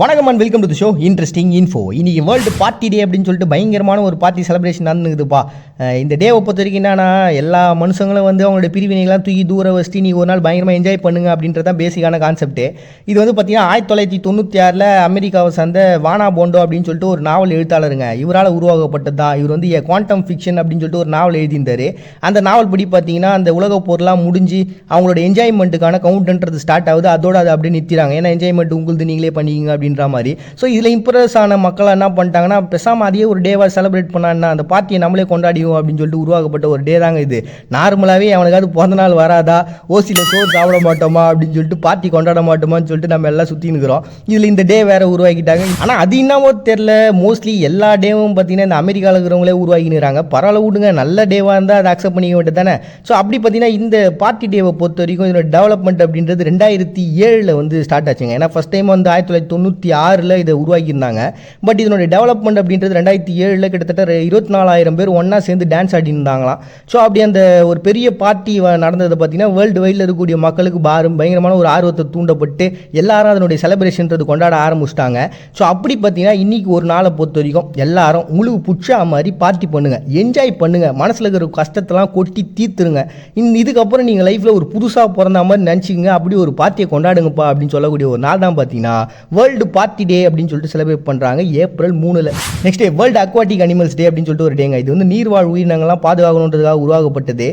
வணக்கம் and welcome to the show interesting info இன்னைக்கு world party day அப்படின்னு சொல்லிட்டு பயங்கரமான ஒரு பார்ட்டி செலிப்ரேஷன் நடந்துக்குதுப்பா. இந்த டேவை பொறுத்த வரைக்கும் என்னன்னா எல்லா மனுஷங்களும் வந்து அவங்களோட பிரிவினைகள்லாம் தூக்கி தூர வச்சுட்டு நீ ஒரு நாள் பயங்கரமாக என்ஜாய் பண்ணுங்க அப்படின்றது தான் பேசிக்கான கான்செப்ட்டு இது வந்து பார்த்தீங்கன்னா ஆயிரத்தி தொள்ளாயிரத்தி தொண்ணூற்றி ஆறில் அமெரிக்காவை சார்ந்த வானா போண்டோ அப்படின்னு சொல்லிட்டு ஒரு நாவல் எழுத்தாளருங்க. இவரால் உருவாக்கப்பட்டது தான். இவர் வந்து குவாண்டம் ஃபிக்ஷன் அப்படின்னு சொல்லிட்டு ஒரு நாவல் எழுதியிருந்தார். அந்த நாவல் படி பார்த்தீங்கன்னா அந்த உலக போர்லாம் முடிஞ்சு அவங்களோட என்ஜாய்மெண்ட்டுக்கான கவுண்ட்ன்றது ஸ்டார்ட் ஆகுது. அதோட அது அப்படியே நிறுத்திறாங்க ஏன்னா என்ஜாய்மெண்ட் உங்களுக்கு நீங்களே பண்ணிக்கிங்க அப்படின்ற மாதிரி. ஸோ இதில் இம்ப்ரெஸ் ஆன மக்கள் என்ன பண்ணிட்டாங்கன்னா பெசாமல் அதையே ஒரு டேவாக செலிப்ரேட் பண்ணான்னா அந்த பார்ட்டியை நம்மளே கொண்டாடிவோம் அப்படின்னு சொல்லிட்டு உருவாக்கப்பட்ட ஒரு டே தாங்க இது. நார்மலாகவே அவனுக்காவது பிறந்த நாள் வராதா? ஓசியில் சோறு சாப்பிட மாட்டோமா? அப்படின்னு சொல்லிட்டு பார்ட்டி கொண்டாட மாட்டோமான்னு சொல்லிட்டு நம்ம எல்லாம் சுற்றி நிற்கிறோம் இதில் இந்த டே வேறு உருவாக்கிட்டாங்க. ஆனால் அது என்னவோ தெரில மோஸ்ட்லி எல்லா டேவும் பார்த்தீங்கன்னா இந்த அமெரிக்காவில் இருக்கிறவங்களே உருவாக்கினுறாங்க பரவாயில்ல விடுங்க நல்ல டேவாக இருந்தால் அதை அக்செப்ட் பண்ணிக்க வேண்டியது தானே. ஸோ அப்படி பார்த்தீங்கன்னா இந்த பார்ட்டி டேவை பொறுத்த வரைக்கும் இதோட டெவலப்மெண்ட் அப்படின்றது ரெண்டாயிரத்தி ஏழில் வந்து ஸ்டார்ட் ஆச்சுங்க. ஏன்னா ஃபஸ்ட் டைம் வந்து ஆயிரத்தி தொள்ளாயிரத்தி தொண்ணூற்றி ஆறில் இதை உருவாக்கியிருந்தாங்க. பட் இதனுடைய டெவலப்மெண்ட் அப்படின்றது ரெண்டாயிரத்தி ஏழில் கிட்டத்தட்ட இருபத்தி நாலாயிரம் பேர் ஒன்றா சேர்ந்து டான்ஸ் ஆடிருந்தாங்களாம் ஸோ அப்படி அந்த ஒரு பெரிய பார்ட்டி நடந்ததை பார்த்தீங்கன்னா வேர்ல்டு வைடில் இருக்கக்கூடிய மக்களுக்கு பாரும் பயங்கரமான ஒரு ஆர்வத்தை தூண்டப்பட்டு எல்லாரும் அதனுடைய செலிப்ரேஷன்றது கொண்டாட ஆரம்பிச்சிட்டாங்க. ஸோ அப்படி பார்த்தீங்கன்னா இன்றைக்கி ஒரு நாளை பொறுத்த வரைக்கும் எல்லாரும் உங்களுக்கு புட்சா மாதிரி பார்ட்டி பண்ணுங்கள் என்ஜாய் பண்ணுங்கள் மனசில் இருக்கிற கஷ்டத்தெல்லாம் கொட்டி தீர்த்துருங்க. இன் இதுக்கப்புறம் நீங்கள் லைஃப்பில் ஒரு புதுசாக பிறந்த மாதிரி நினச்சிங்க அப்படி ஒரு பார்ட்டியை கொண்டாடுங்கப்பா அப்படின்னு சொல்லக்கூடிய ஒரு நாள் தான் பார்த்தீங்கன்னா வேர்ல்டு பார்ட்டி டே அப்படின்னு சொல்லிட்டு செலிப்ரேட் பண்ணுறாங்க ஏப்ரல் மூணில். Next day world aquatic animals day அப்படின்னு சொல்லிட்டு ஒரு டேங்க இது வந்து நீர்வாழ் உயிரினங்கள்லாம் பாதுகாக்கணுன்றதுக்காக உருவாக்கப்பட்டது.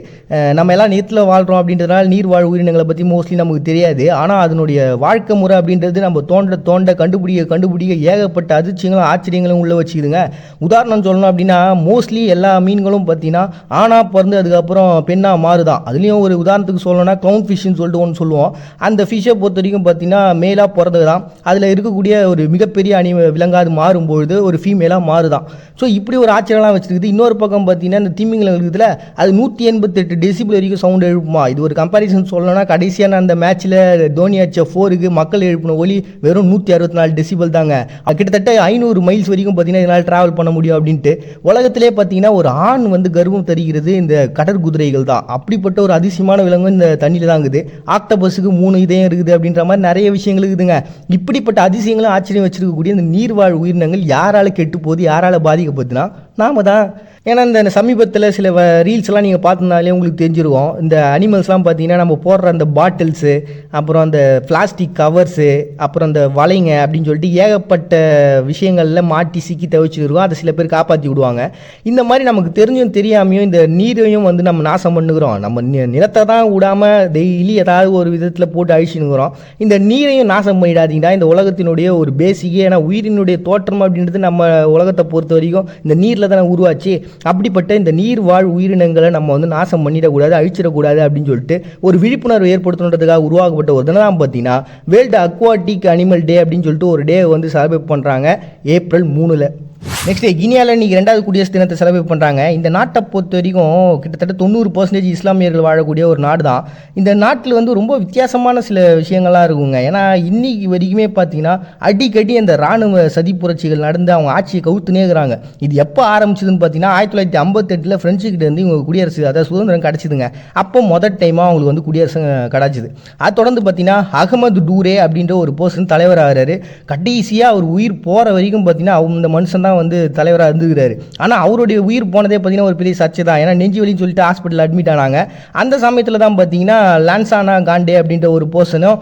நம்ம எல்லாம் நீத்தில் வாழ்கிறோம் அப்படின்றதுனால நீர்வாழ் உயிரினங்களை பற்றி மோஸ்ட்லி நமக்கு தெரியாது. ஆனால் அதனுடைய வாழ்க்கை முறை அப்படின்றது நம்ம தோண்ட தோண்ட கண்டுபிடிக்க கண்டுபிடிக்க ஏகப்பட்ட அதிர்ச்சிகளும் ஆச்சரியங்களும் உள்ள வச்சுக்குதுங்க. உதாரணம் சொல்லணும் அப்படின்னா மோஸ்ட்லி எல்லா மீன்களும் பார்த்தீங்கன்னா ஆணாக பிறந்து அதுக்கப்புறம் பெண்ணாக மாறுதான். அதுலேயும் ஒரு உதாரணத்துக்கு சொல்லணும்னா க்ளவுன் ஃபிஷ்னு சொல்லிட்டு ஒன்று சொல்லுவோம். அந்த ஃபிஷ்ஷை பொறுத்த வரைக்கும் பார்த்தீங்கன்னா மேலாக பிறந்தது தான் அதில் இருக்கக்கூடிய ஒரு மிகப்பெரிய அணி விலங்காது மாறும்பொழுது ஒரு ஃபீமேலாக மாறுதான். ஸோ இப்படி ஒரு ஆச்சரியம்லாம் வச்சிருக்குது. இன்னொரு பக்கம் பார்த்தீங்கன்னா இந்த திமிங்கலம் இருக்குதுல அது நூற்றி எண்பத்தெட்டு டெசிபிள் வரைக்கும் சவுண்ட் எழுப்புமா? இது ஒரு கம்பாரிசன் சொல்லணும்னா கடைசியான அந்த மேட்ச்சில் தோனி அடிச்ச ஃபோருக்கு மக்கள் எழுப்பின ஒலி வெறும் நூற்றி அறுபத்தி நாலு டெசிபிள் தாங்க. கிட்டத்தட்ட ஐநூறு மைல்ஸ் வரைக்கும் பார்த்தீங்கன்னா இதனால் ட்ராவல் பண்ண முடியும் அப்படின்ட்டு. உலகத்திலே பார்த்தீங்கன்னா ஒரு ஆண் வந்து கர்வம் தருகிறது இந்த கடற்குதிரைகள் தான். அப்படிப்பட்ட ஒரு அதிசயமான விலங்கு இந்த தண்ணியில் தான் இருக்குது. ஆக்டபஸுக்கு மூணு இதயம் இருக்குது அப்படின்ற மாதிரி நிறைய விஷயங்கள் இருக்குதுங்க. இப்படிப்பட்ட அதிசயங்களும் ஆச்சரியம் வச்சிருக்கக்கூடிய இந்த நீர்வாழ் உயிரினங்கள் யாரால கெட்டு போகுது யாரால பாதிக்கப்படுதுன்னா நாம தான் ஏன்னா இந்த சமீபத்தில் சில ரீல்ஸ்லாம் நீங்கள் பார்த்துருந்தாலே உங்களுக்கு தெரிஞ்சிருக்கும். இந்த அனிமல்ஸ்லாம் பார்த்தீங்கன்னா நம்ம போடுற அந்த பாட்டில்ஸு அப்புறம் அந்த பிளாஸ்டிக் கவர்ஸு அப்புறம் அந்த வலைங்க அப்படின்னு சொல்லிட்டு ஏகப்பட்ட விஷயங்களில் மாட்டி சிக்கி தவிச்சுருக்கோம் அதை சில பேர் காப்பாற்றி விடுவாங்க. இந்த மாதிரி நமக்கு தெரிஞ்சும் தெரியாமையும் இந்த நீரையும் வந்து நம்ம நாசம் பண்ணுகிறோம். நம்ம நிலத்தை தான் விடாமல் டெய்லி ஏதாவது ஒரு விதத்தில் போட்டு அழிச்சுனுங்கிறோம் இந்த நீரையும் நாசம் பண்ணிடாதீங்கடா இந்த உலகத்தினுடைய ஒரு பேசிக்கே ஏன்னா உயிரினுடைய தோற்றம் அப்படின்றது நம்ம உலகத்தை பொறுத்த வரைக்கும் இந்த நீர் நீரில் தானே உருவாச்சு? அப்படிப்பட்ட இந்த நீர் வாழ் உயிரினங்களை நம்ம வந்து நாசம் பண்ணிடக்கூடாது அழிச்சிடக்கூடாது அப்படின்னு சொல்லிட்டு ஒரு விழிப்புணர்வு ஏற்படுத்தணுன்றதுக்காக உருவாக்கப்பட்ட ஒரு தினம் பார்த்தீங்கன்னா வேர்ல்டு அக்வாட்டிக் அனிமல் டே அப்படின்னு சொல்லிட்டு ஒரு டே வந்து செலிப்ரேட் பண்ணுறாங்க ஏப்ரல் மூணில். நெக்ஸ்ட் கினியாவில் இன்றைக்கி ரெண்டாவது குடியரசு தினத்தை செலிப்ரேட் பண்ணுறாங்க இந்த நாட்டை பொறுத்த வரைக்கும் கிட்டத்தட்ட தொண்ணூறு பர்சன்டேஜ் இஸ்லாமியர்கள் வாழக்கூடிய ஒரு நாடு தான் இந்த நாட்டில் வந்து ரொம்ப வித்தியாசமான சில விஷயங்கள்லாம் இருக்குங்க. ஏன்னா இன்னைக்கு வரைக்குமே பார்த்தீங்கன்னா அடிக்கடி அந்த ராணுவ சதி புரட்சிகள் நடந்து அவங்க ஆட்சியை கவுத்துனே இருக்கிறாங்க. இது எப்போ ஆரம்பிச்சதுன்னு பார்த்தீங்கன்னா ஆயிரத்தி தொள்ளாயிரத்தி ஐம்பத்தெட்டில் ஃப்ரெஞ்சுக்கிட்ட இருந்து இவங்க குடியரசு அதாவது சுதந்திரம் கிடச்சிதுங்க. அப்போ முதல் டைமாக அவங்களுக்கு வந்து குடியரசு கிடச்சிது. அது தொடர்ந்து பார்த்தீங்கன்னா அகமது டூரே அப்படின்ற ஒரு பர்சன் தலைவர் ஆகிறாரு. கடைசியாக அவர் உயிர் போகிற வரைக்கும் பார்த்தீங்கன்னா அவங்க இந்த மனுஷன் தான் வந்து தலைவராக இருந்துக்கிறாரு. ஆனால் அவருடைய உயிர் போனதே பார்த்தீங்கன்னா ஒரு பெரிய சர்ச்சை தான். ஏன்னா நெஞ்சு வலின்னு சொல்லிட்டு ஹாஸ்பிட்டலில் அட்மிட் ஆனாங்க. அந்த சமயத்தில் தான் பார்த்தீங்கன்னா லான்சானா காண்டே அப்படின்ற ஒரு போர்ஷனும்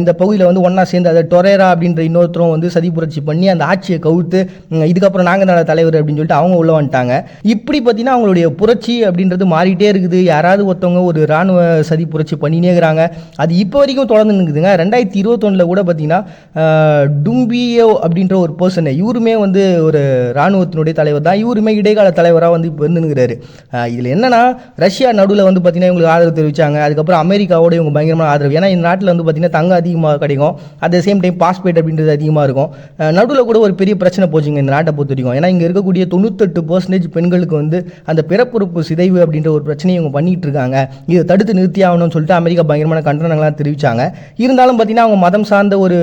இந்த பகுதியில் வந்து ஒன்றா சேர்ந்து அதை டொரேரா அப்படின்ற இன்னொருத்தரும் வந்து சதி புரட்சி பண்ணி அந்த ஆட்சியை கவுத்து இதுக்கப்புறம் நாங்கள் தான் தலைவர் அப்படின்னு சொல்லிட்டு அவங்க உள்ள வந்துட்டாங்க. இப்படி பார்த்தீங்கன்னா அவங்களுடைய புரட்சி அப்படின்றது மாறிட்டே இருக்குது. யாராவது ஒருத்தவங்க ஒரு ராணுவ சதி புரட்சி பண்ணினே இருக்கிறாங்க. அது இப்போ வரைக்கும் தொடர்ந்து நிற்குதுங்க ரெண்டாயிரத்தி இருபத்தொன்னில் கூட பார்த்தீங்கன்னா டும்பியோ அப்படின்ற ஒரு பர்சன் இவருமே வந்து ஒரு ராணுவத்தினுடைய தலைவர் தான். இவருமே இடைக்கால தலைவராக வந்து இப்போ இருந்துங்கிறாரு இதில் என்னென்னா ரஷ்யா நடுவில் வந்து பார்த்தீங்கன்னா இவங்களுக்கு ஆதரவு தெரிவிச்சாங்க. அதுக்கப்புறம் அமெரிக்காவோட இவங்க பயங்கரமான ஆதரவு. ஏன்னா இந்த நாட்டில் வந்து பார்த்தீங்கன்னா தங்கம் அதிகமாக கிடைக்கும். At the same time phosphate அப்படின்றது அதிகமாக இருக்கும். நடுவில் கூட ஒரு பெரிய பிரச்சனை போச்சுங்க இந்த நாட்டை பொறுத்த வரைக்கும். ஏன்னா இங்கே இருக்கக்கூடிய தொண்ணூத்தெட்டு பர்சன்டேஜ் பெண்களுக்கு வந்து அந்த பிறப்புறுப்பு சிதைவு அப்படின்ற ஒரு பிரச்சனையை இவங்க பண்ணிகிட்டு இருக்காங்க. இதை தடுத்து நிறுத்தி ஆகணும்னு சொல்லிட்டு அமெரிக்கா பயங்கரமான கண்டனங்கள்லாம் தெரிவித்தாங்க இருந்தாலும் பார்த்தீங்கன்னா அவங்க மதம் சார்ந்த ஒரு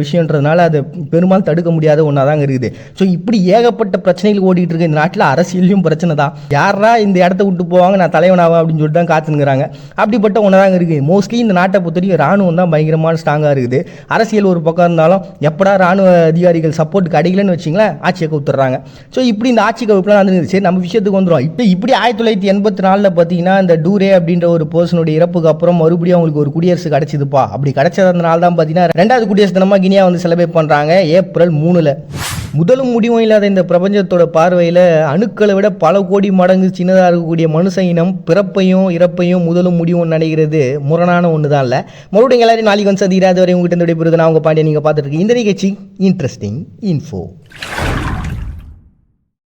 விஷயன்றதுனால அதை பெரும்பாலும் தடுக்க முடியாத ஒன்றா தான் இருக்குது. ஸோ இப்படி ஏகப்பட்ட பிரச்சனைகள் ஓடிட்டு இருக்கு. இந்த நாட்டில் அரசியலையும் பிரச்சனை தான். யாரா இந்த இடத்த விட்டு போவாங்க? நான் தலைவனாவா? அப்படின்னு சொல்லிட்டு தான் காத்துங்கிறாங்க அப்படிப்பட்ட ஒன்று தாங்க இருக்குது மோஸ்ட்லி இந்த நாட்டை பொறுத்த வரைக்கும் ராணுவம் தான் பயங்கரமான ஸ்ட்ராங்காக இருக்குது. அரசியல் ஒரு பக்கம் இருந்தாலும் எப்படா ராணுவ அதிகாரிகள் சப்போர்ட் கிடைக்கலன்னு வச்சிங்களேன் ஆட்சியை கவுத்துறாங்க ஸோ இப்படி இந்த ஆட்சி கவுப்புலாம் நடந்துருது சரி நம்ம விஷயத்துக்கு வந்துடும் இப்போ இப்படி ஆயிரத்தி தொள்ளாயிரத்தி எண்பத்தி நாலில் பார்த்தீங்கன்னா இந்த டூரே அப்படின்ற ஒரு பர்சனுடைய இறப்புக்கு அப்புறம் மறுபடியும் அவங்களுக்கு ஒரு குடியரசு கிடச்சிதுப்பா. அப்படி கிடச்சதுனால தான் பார்த்தீங்கன்னா ரெண்டாவது குடியரசு தினமாக கினியா வந்து செலிப்ரேட் பண்ணுறாங்க ஏப்ரல் மூணில். முதலும் முடிவும் இல்லாத இந்த பிரபஞ்சத்தோட பார்வையில் அணுக்களை விட பல கோடி மடங்கு சின்னதாக இருக்கக்கூடிய மனுஷ இனம் பிறப்பையும் இறப்பையும் முதலும் முடிவும் நினைக்கிறது முரணான ஒன்று தான் இல்லை. மறுபடியும் எல்லாரையும் நாளைக்கு வந்து சந்திக்கிறாத வரை உங்ககிட்ட இருந்து விடைபெறுது நான் உங்கள் பாண்டிய நீங்கள் பார்த்துட்டு இருக்கீங்க இந்த நிகழ்ச்சி இன்ட்ரெஸ்டிங் இன்ஃபோ